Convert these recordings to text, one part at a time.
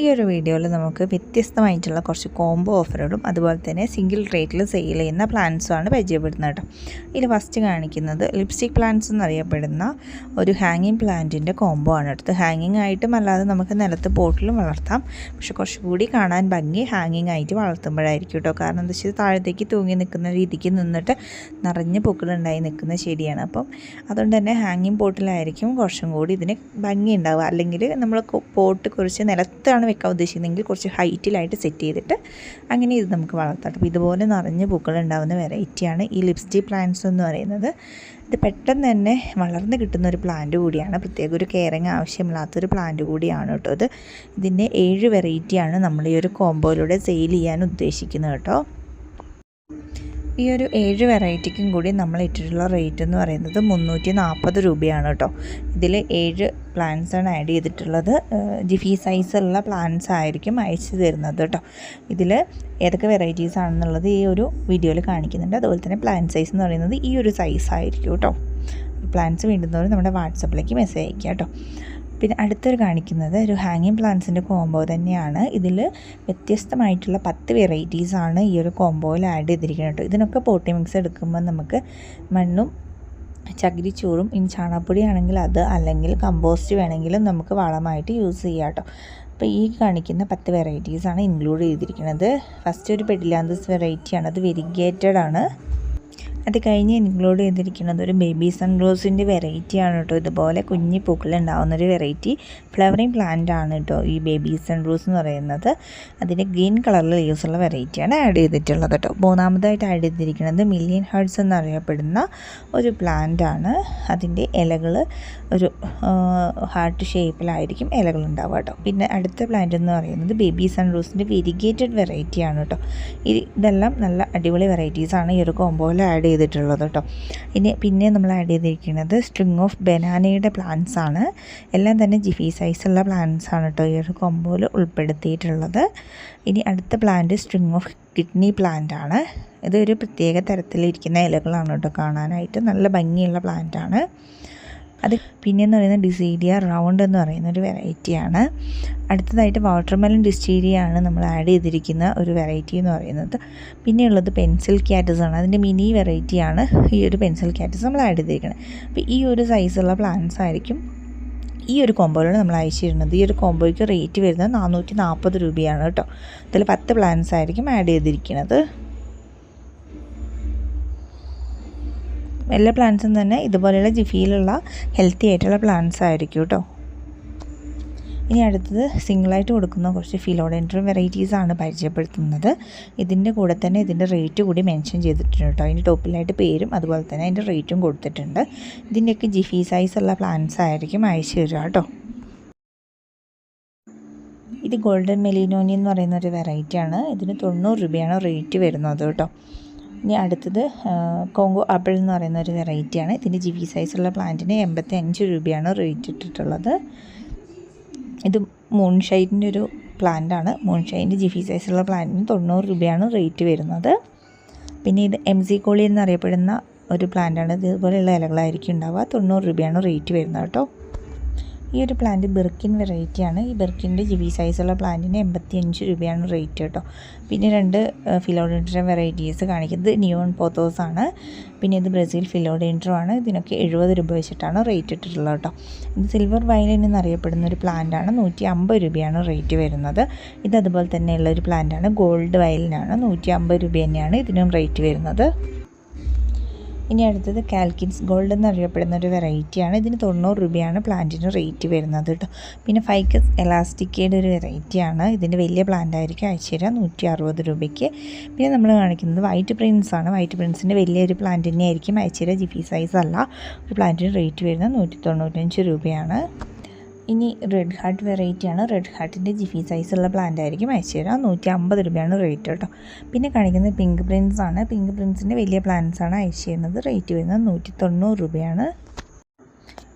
ഈ ഒരു വീഡിയോയിൽ നമുക്ക് വ്യത്യസ്തമായിട്ടുള്ള കുറച്ച് കോംബോ ഓഫറുകളും അതുപോലെ തന്നെ സിംഗിൾ റേറ്റിൽ സെയിൽ ചെയ്യുന്ന പ്ലാൻസുമാണ് പരിചയപ്പെടുന്നത് കേട്ടോ. ഇതിൽ ഫസ്റ്റ് കാണിക്കുന്നത് ലിപ്സ്റ്റിക് പ്ലാന്റ്സ് എന്നറിയപ്പെടുന്ന ഒരു ഹാങ്ങിങ് പ്ലാന്റിന്റെ കോംബോ ആണ് എടുത്തത് ഹാങ്ങിങ് ആയിട്ടും അല്ലാതെ നമുക്ക് നിലത്ത് പോട്ടിലും വളർത്താം. പക്ഷെ കുറച്ചുകൂടി കാണാൻ ഭംഗി ഹാങ്ങിങ് ആയിട്ട് വളർത്തുമ്പോഴായിരിക്കും കേട്ടോ. കാരണം എന്താ വെച്ചാൽ താഴത്തേക്ക് തൂങ്ങി നിൽക്കുന്ന രീതിക്ക് നിന്നിട്ട് നിറഞ്ഞ് പൂക്കളുണ്ടായി നിൽക്കുന്ന ചെടിയാണ്. അപ്പം അതുകൊണ്ട് തന്നെ ഹാങ്ങിങ് പോട്ടിലായിരിക്കും കുറച്ചും കൂടി ഇതിന് ഭംഗി ഉണ്ടാവുക. അല്ലെങ്കിൽ നമ്മൾ പോട്ട് കുറച്ച് നിലത്താണ് വെക്കാൻ ഉദ്ദേശിക്കുന്നതെങ്കിൽ കുറച്ച് ഹൈറ്റിലായിട്ട് സെറ്റ് ചെയ്തിട്ട് അങ്ങനെ ഇത് നമുക്ക് വളർത്താം. അപ്പോൾ ഇതുപോലെ നിറഞ്ഞ പൂക്കൾ ഉണ്ടാകുന്ന വെറൈറ്റിയാണ് ഈ ലിപ്സ്റ്റിക് പ്ലാന്റ്സ് എന്ന് പറയുന്നത്. ഇത് പെട്ടെന്ന് തന്നെ വളർന്ന് കിട്ടുന്ന ഒരു പ്ലാന്റ് കൂടിയാണ്. പ്രത്യേക ഒരു കെയറിങ് ആവശ്യമില്ലാത്തൊരു പ്ലാന്റ് കൂടിയാണ് കേട്ടോ ഇത്. ഇതിന്റെ ഏഴ് വെറൈറ്റിയാണ് നമ്മൾ ഈ ഒരു കോമ്പോയിലൂടെ സെയിൽ ചെയ്യാൻ ഉദ്ദേശിക്കുന്നത് കേട്ടോ. ഈ ഒരു ഏഴ് വെറൈറ്റിക്കും കൂടി നമ്മൾ ഇട്ടിട്ടുള്ള റേറ്റ് എന്ന് പറയുന്നത് മുന്നൂറ്റി നാൽപ്പത് രൂപയാണ് കേട്ടോ. ഇതിൽ ഏഴ് പ്ലാന്റ്സ് ആണ് ആഡ് ചെയ്തിട്ടുള്ളത്. ജിഫി സൈസുള്ള പ്ലാന്റ്സ് ആയിരിക്കും അയച്ചു തരുന്നത് കേട്ടോ. ഇതിൽ ഏതൊക്കെ വെറൈറ്റീസ് ആണെന്നുള്ളത് ഈ ഒരു വീഡിയോയിൽ കാണിക്കുന്നുണ്ട്. അതുപോലെ തന്നെ പ്ലാന്റ് സൈസ് എന്ന് പറയുന്നത് ഈ ഒരു സൈസ് ആയിരിക്കും കേട്ടോ. പ്ലാന്റ്സ് വേണ്ടുന്നവർ നമ്മുടെ വാട്സപ്പിലേക്ക് മെസ്സേജ് അയക്കുക കേട്ടോ. പിന്നെ അടുത്തൊരു കാണിക്കുന്നത് ഒരു ഹാങ്ങിങ് പ്ലാന്റ്സിന്റെ കോംബോ തന്നെയാണ്. ഇതിൽ വ്യത്യസ്തമായിട്ടുള്ള പത്ത് വെറൈറ്റീസാണ് ഈ ഒരു കോംബോയിൽ ആഡ് ചെയ്തിരിക്കുന്നത് കേട്ടോ. ഇതിനൊക്കെ പോട്ടി മിക്സ് എടുക്കുമ്പോൾ നമുക്ക് മണ്ണും ചകിരിച്ചോറും ഇനി ചാണകപ്പൊടി ആണെങ്കിൽ അത് അല്ലെങ്കിൽ കമ്പോസ്റ്റ് വേണമെങ്കിലും നമുക്ക് വളമായിട്ട് യൂസ് ചെയ്യാം കേട്ടോ. അപ്പോൾ ഈ കാണിക്കുന്ന പത്ത് വെറൈറ്റീസാണ് ഇൻക്ലൂഡ് ചെയ്തിരിക്കുന്നത്. ഫസ്റ്റ് ഒരു പെഡിലാന്തസ് വെറൈറ്റിയാണ് അത് വെരിഗേറ്റഡ് ആണ്. അത് കഴിഞ്ഞ് ഇൻക്ലൂഡ് ചെയ്തിരിക്കുന്നത് ഒരു ബേബി സൺറോസിന്റെ വെറൈറ്റിയാണ് കേട്ടോ. ഇതുപോലെ കുഞ്ഞി പൂക്കളുണ്ടാവുന്ന ഒരു വെറൈറ്റി ഫ്ലവറിങ് പ്ലാന്റ് ആണ് കേട്ടോ ഈ ബേബി സൺറോസ് എന്ന് പറയുന്നത്. അതിന്റെ ഗ്രീൻ കളറിൽ ലീവ്സുള്ള വെറൈറ്റിയാണ് ആഡ് ചെയ്തിട്ടുള്ളത് കേട്ടോ. മൂന്നാമതായിട്ട് ആഡ് ചെയ്തിരിക്കുന്നത് മില്യൻ ഹേർട്സ് എന്നറിയപ്പെടുന്ന ഒരു പ്ലാന്റ് ആണ്. അതിന്റെ ഇലകൾ ഒരു ഹാർട്ട് ഷേപ്പിലായിരിക്കും ഇലകൾ ഉണ്ടാവുക കേട്ടോ. പിന്നെ അടുത്ത പ്ലാന്റ് എന്ന് പറയുന്നത് ബേബി സൺറോസിന്റെ വെരിഗേറ്റഡ് വെറൈറ്റിയാണ് കേട്ടോ. ഇതെല്ലാം നല്ല അടിപൊളി വെറൈറ്റീസാണ് ഈ ഒരു കോമ്പോയിൽ ആഡ് ചെയ്തിട്ടുള്ളത് കേട്ടോ ഇനി പിന്നെ നമ്മൾ ആഡ് ചെയ്തിരിക്കുന്നത് സ്ട്രിങ് ഓഫ് ബനാനയുടെ പ്ലാന്റ്സ് ആണ്. എല്ലാം തന്നെ ജിഫി സൈസുള്ള പ്ലാന്റ്സ് ആണ് കേട്ടോ ഈ ഒരു കൊമ്പോയിൽ ഉൾപ്പെടുത്തിയിട്ടുള്ളത്. ഇനി അടുത്ത plant string of kidney plant ആണ്. ഇതൊരു പ്രത്യേക തരത്തിലിരിക്കുന്ന ഇലകളാണ് കേട്ടോ കാണാനായിട്ട് നല്ല ഭംഗിയുള്ള പ്ലാന്റ് ആണ്. അത് പിന്നെയെന്ന് പറയുന്നത് ഡിസീരിയ റൗണ്ട് എന്ന് പറയുന്ന ഒരു വെറൈറ്റിയാണ് അടുത്തതായിട്ട് വാട്ടർമെലൺ ഡിസ്റ്റീരിയ ആണ് നമ്മൾ ആഡ് ചെയ്തിരിക്കുന്ന ഒരു വെറൈറ്റി എന്ന് പറയുന്നത്. പിന്നെയുള്ളത് പെൻസിൽ ക്യാറ്റസ് ആണ്. അതിന്റെ മിനി വെറൈറ്റിയാണ് ഈ ഒരു പെൻസിൽ ക്യാറ്റസ് നമ്മൾ ആഡ് ചെയ്തിരിക്കുന്നത് അപ്പോൾ ഈ ഒരു സൈസുള്ള പ്ലാന്റ്സ് ആയിരിക്കും ഈ ഒരു കോമ്പോയിലാണ് നമ്മൾ അയച്ചിരുന്നത്. ഈ ഒരു കോമ്പോയ്ക്ക് റേറ്റ് വരുന്നത് നാനൂറ്റി നാൽപ്പത് രൂപയാണ് കേട്ടോ. അതിൽ പത്ത് പ്ലാന്റ്സ് ആയിരിക്കും ആഡ് ചെയ്തിരിക്കുന്നത് എല്ലാ പ്ലാന്റ്സും തന്നെ ഇതുപോലെയുള്ള ജിഫിയിലുള്ള ഹെൽത്തി ആയിട്ടുള്ള പ്ലാന്റ്സ് ആയിരിക്കും കേട്ടോ ഇനി അടുത്തത് സിംഗിളായിട്ട് കൊടുക്കുന്ന കുറച്ച് ഫിലോഡെൻഡ്രം വെറൈറ്റീസ് ആണ് പരിചയപ്പെടുത്തുന്നത്. ഇതിന്റെ കൂടെ തന്നെ ഇതിന്റെ റേറ്റ് കൂടി മെൻഷൻ ചെയ്തിട്ടുണ്ട് കേട്ടോ അതിന്റെ ടോപ്പിലായിട്ട് പേരും അതുപോലെ തന്നെ അതിന്റെ റേറ്റും കൊടുത്തിട്ടുണ്ട്. ഇതിന്റെയൊക്കെ ജിഫി സൈസ് ഉള്ള പ്ലാന്റ്സ് ആയിരിക്കും അയച്ചു തരിക കേട്ടോ ഇത് ഗോൾഡൻ മെലിനോനി എന്ന് പറയുന്ന ഒരു വെറൈറ്റിയാണ് ഇതിന് തൊണ്ണൂറ് രൂപയാണ് റേറ്റ് വരുന്നത് കേട്ടോ ഇനി അടുത്തത് കോങ്കോ ആപ്പിൾ എന്ന് പറയുന്ന ഒരു വെറൈറ്റിയാണ് ഇതിന്റെ ജിവി സൈസുള്ള പ്ലാന്റിന് എൺപത്തി അഞ്ച് രൂപയാണ് റേറ്റ് ഇട്ടിട്ടുള്ളത്. ഇത് മൂൺഷൈഡിന്റെ ഒരു പ്ലാന്റാണ് ജി ജിഫി സൈസുള്ള പ്ലാന്റിന് തൊണ്ണൂറ് രൂപയാണ് റേറ്റ് വരുന്നത്. പിന്നെ ഇത് എം സി കോളി എന്നറിയപ്പെടുന്ന ഒരു പ്ലാന്റാണ് ഇതുപോലെയുള്ള ഇലകളായിരിക്കും ഉണ്ടാവുക. തൊണ്ണൂറ് രൂപയാണ് റേറ്റ് വരുന്നത് കേട്ടോ. ഈ ഒരു പ്ലാന്റ് ബെർക്കിൻ വെറൈറ്റിയാണ് ഈ ബെർക്കിന്റെ ജിവി സൈസുള്ള പ്ലാന്റിന് എൺപത്തി അഞ്ച് രൂപയാണ് റേറ്റ് കേട്ടോ. പിന്നെ രണ്ട് ഫിലോഡെൻഡ്രം വെറൈറ്റീസ് കാണിക്കുന്നത് നിയോൺ പോത്തോസ് ആണ്. പിന്നെ ഇത് ബ്രസീൽ ഫിലോഡെൻഡ്രം ആണ്. ഇതിനൊക്കെ എഴുപത് രൂപ വെച്ചിട്ടാണ് റേറ്റ് ഇട്ടിട്ടുള്ളത് കേട്ടോ. ഇത് സിൽവർ വയലിൻ എന്നറിയപ്പെടുന്ന ഒരു പ്ലാന്റ് ആണ്. നൂറ്റി അമ്പത് രൂപയാണ് റേറ്റ് വരുന്നത്. ഇത് അതുപോലെ തന്നെയുള്ള ഒരു പ്ലാന്റ് ആണ്. ഗോൾഡ് വയലിനാണ് നൂറ്റി അമ്പത് രൂപ തന്നെയാണ് ഇതിനും റേറ്റ് വരുന്നത്. ഇനി അടുത്തത് കാൽക്കിൻസ് ഗോൾഡ് എന്നറിയപ്പെടുന്ന ഒരു വെറൈറ്റിയാണ് ഇതിന് തൊണ്ണൂറ് രൂപയാണ് പ്ലാന്റിന് റേറ്റ് വരുന്നത് കേട്ടോ. പിന്നെ ഫൈക്കസ് എലാസ്റ്റിക്കയുടെ ഒരു വെറൈറ്റിയാണ് ഇതിന്റെ വലിയ പ്ലാന്റ് ആയിരിക്കും. അയച്ചു തരാം. നൂറ്റി അറുപത് രൂപയ്ക്ക്. പിന്നെ നമ്മൾ കാണിക്കുന്നത് വൈറ്റ് പ്രിൻസ് ആണ്. വൈറ്റ് പ്രിൻസിന്റെ വലിയൊരു പ്ലാന്റിനെ ആയിരിക്കും അയച്ചു തരാം. ജിഫി സൈസ് അല്ല. ഒരു പ്ലാന്റിന് റേറ്റ് വരുന്നത് നൂറ്റി തൊണ്ണൂറ്റഞ്ച് രൂപയാണ്. ഇനി റെഡ് ഹാർട്ട് വെറൈറ്റിയാണ് റെഡ് ഹാർട്ടിന്റെ ജിഫി സൈസുള്ള പ്ലാന്റ് ആയിരിക്കും അയച്ചു തരാം. നൂറ്റി അമ്പത് രൂപയാണ് റേറ്റ് കേട്ടോ. പിന്നെ കാണിക്കുന്നത് പിങ്ക് പ്രിൻസ് ആണ്. പിങ്ക് പ്രിൻസിന്റെ വലിയ പ്ലാന്റ്സ് ആണ് അയച്ചു തരുന്നത്. റേറ്റ് വരുന്നത് നൂറ്റി തൊണ്ണൂറ് രൂപയാണ്.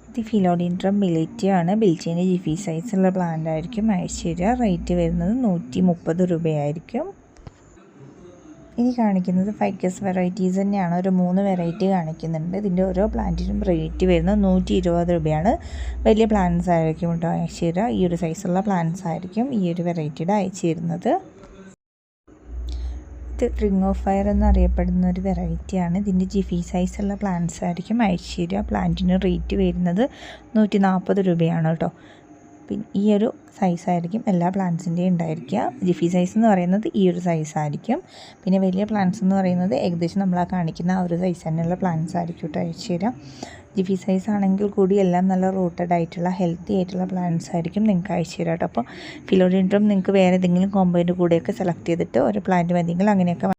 ഇത് ഫിലോഡിൻട്രം ബിലിറ്റി ആണ്. ബിൽറ്റിന്റെ ജിഫി സൈസുള്ള പ്ലാന്റ് ആയിരിക്കും അയച്ചു തരിക റേറ്റ് വരുന്നത് നൂറ്റി മുപ്പത് രൂപയായിരിക്കും. ഇനി കാണിക്കുന്നത് ഫൈക്കസ് വെറൈറ്റീസ് തന്നെയാണ്. ഒരു മൂന്ന് വെറൈറ്റി കാണിക്കുന്നുണ്ട്. ഇതിന്റെ ഓരോ പ്ലാന്റിനും റേറ്റ് വരുന്നത് നൂറ്റി ഇരുപത് രൂപയാണ്. വലിയ പ്ലാന്റ്സ് ആയിരിക്കും കേട്ടോ അയച്ചു ഈ ഒരു സൈസുള്ള പ്ലാന്റ്സ് ആയിരിക്കും ഈ ഒരു വെറൈറ്റിയുടെ അയച്ചു തരുന്നത്. ഇത് റിംഗ് ഓഫ് ഫയർ എന്നറിയപ്പെടുന്ന ഒരു വെറൈറ്റിയാണ്. ഇതിന്റെ ജിഫി സൈസുള്ള പ്ലാന്റ്സ് ആയിരിക്കും അയച്ചു തരിക. പ്ലാന്റിന് റേറ്റ് വരുന്നത് നൂറ്റി നാൽപ്പത് രൂപയാണ് കേട്ടോ. പിന്നെ ഈ ഒരു സൈസായിരിക്കും എല്ലാ പ്ലാന്റ്സിന്റെയും ഉണ്ടായിരിക്കുക. ജിഫി സൈസ് എന്ന് പറയുന്നത് ഈ ഒരു സൈസായിരിക്കും പിന്നെ വലിയ പ്ലാന്റ്സ് എന്ന് പറയുന്നത് ഏകദേശം നമ്മൾ ആ കാണിക്കുന്ന ആ ഒരു സൈസ് തന്നെയുള്ള പ്ലാന്റ്സ് ആയിരിക്കും കേട്ടോ അയച്ചു തരാം. ജിഫി സൈസ് ആണെങ്കിൽ കൂടി എല്ലാം നല്ല റൂട്ടഡ് ആയിട്ടുള്ള ഹെൽത്തി ആയിട്ടുള്ള പ്ലാന്റ്സ് ആയിരിക്കും നിങ്ങൾക്ക് അയച്ചു തരാം കേട്ടോ അപ്പോൾ ഫിലോഡിൻഡ്രം നിങ്ങൾക്ക് വേറെ ഏതെങ്കിലും കോമ്പോയിന്റെ കൂടെയൊക്കെ സെലക്ട് ചെയ്തിട്ട് ഒരു പ്ലാന്റ് മതിയെങ്കിൽ അങ്ങനെയൊക്കെ